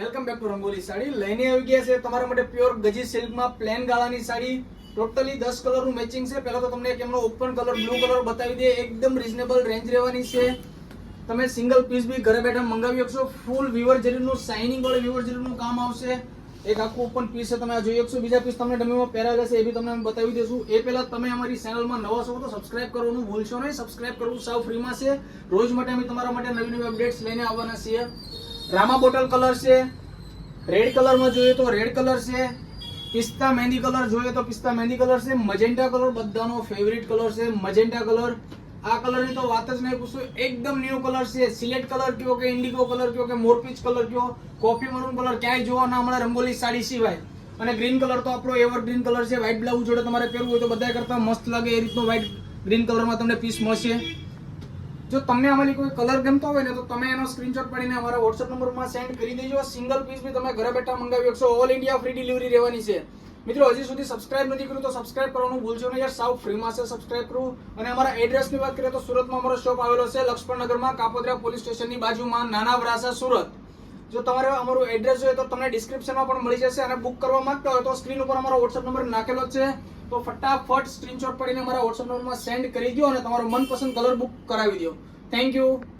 Welcome back to Rangoli sari. લઈને આવી ગયા છે તમારા માટે પ્યોર ગજી સિલ્કમાં પ્લેન ગાળાની સાડી. ટોટલી દસ કલરનું મેચિંગ છે. પહેલાં તો તમને એક એમનો ઓપન કલર બ્લુ કલર બતાવી દે એકદમ રિઝનેબલ રેન્જ રહેવાની છે. તમે સિંગલ પીસ બી ઘરે બેઠા મંગાવી શકશો. ફૂલ વિવર જરીનું શાઇનિંગ વાળું વિવર જરીનું કામ આવશે. એક આખું ઓપન પીસ છે. તમે જોઈ શકશો. બીજા પીસ તમને ડમીમાં પહેરાવેલા છે. એ બી તમને બતાવી દઈશું. એ પહેલાં તમે અમારી ચેનલમાં નવા છો તો સબસ્ક્રાઇબ કરવાનું ભૂલશો નહીં. સબસ્ક્રાઇબ કરવું સાવ ફ્રીમાં છે. રોજ માટે અમે તમારા માટે નવી નવી અપડેટ્સ લઈને આવવાના છીએ. રામા બોટલ કલર છે, રેડ કલરમાં જોઈએ તો રેડ કલર છે, પિસ્તા મહેંદી કલર જોઈએ તો પિસ્તા મહેંદી કલર છે મજેન્ટા કલર બધાનો ફેવરિટ કલર છે મજેન્ટા કલર. આ કલરની તો વાત જ નહીં પૂછો, એકદમ ન્યૂ કલર છે સિલેટ કલર કયો કે ઇન્ડિગો કલર કયો કે મોરપીચ કલર કયો કોફી મરૂન કલર ક્યાંય જોવા ના મળે, રંગોલી સાડી સિવાય. અને ગ્રીન કલર તો આપણો એવર ગ્રીન કલર છે વ્હાઇટ બ્લાઉઝ જોડે તમારે પહેરવું હોય તો બધા કરતા મસ્ત લાગે એ રીતનો વ્હાઇટ ગ્રીન કલરમાં તમને પીસ મળશે. જો તમને અમારી કોઈ કલર ગમતો હોય ને તો તમે એનો સ્ક્રીનશોટ પાડીને અમારા વોટ્સએપ નંબરમાં સેન્ડ કરી દેજો. સિંગલ પીસ બી તમે ઘરે બેઠા મંગાવી શકશો ઓલ ઇન્ડિયા ફ્રી ડિલિવરી રહેવાની છે. મિત્રો, હજી સુધી સબસ્ક્રાઇબ નથી કર્યું તો સબસ્ક્રાઇબ કરવાનું ભૂલશો નહીં યાર. સાવ ફ્રીમાં છે સબસ્ક્રાઇબ કરો અને અમારા એડ્રેસની વાત કરીએ તો સુરતમાં અમારો શોપ આવેલો છે લક્ષ્મણનગરમાં, કાપોદ્રા પોલીસ સ્ટેશનની બાજુમાં, નાના વરાસા સુરત. જો તમારે અમારું એડ્રેસ જોઈએ તો તમને ડિસ્ક્રિપ્શનમાં પણ મળી જશે અને બુક કરવા માંગતા હોય તો સ્ક્રીન ઉપર અમારો વોટ્સએપ નંબર નાખેલો છે. તો ફટાફટ સ્ક્રીનશોટ પડીને અમારા વોટ્સએપ નંબરમાં સેન્ડ કરી દો અને તમારો મનપસંદ કલર બુક કરાવી દો. Thank you.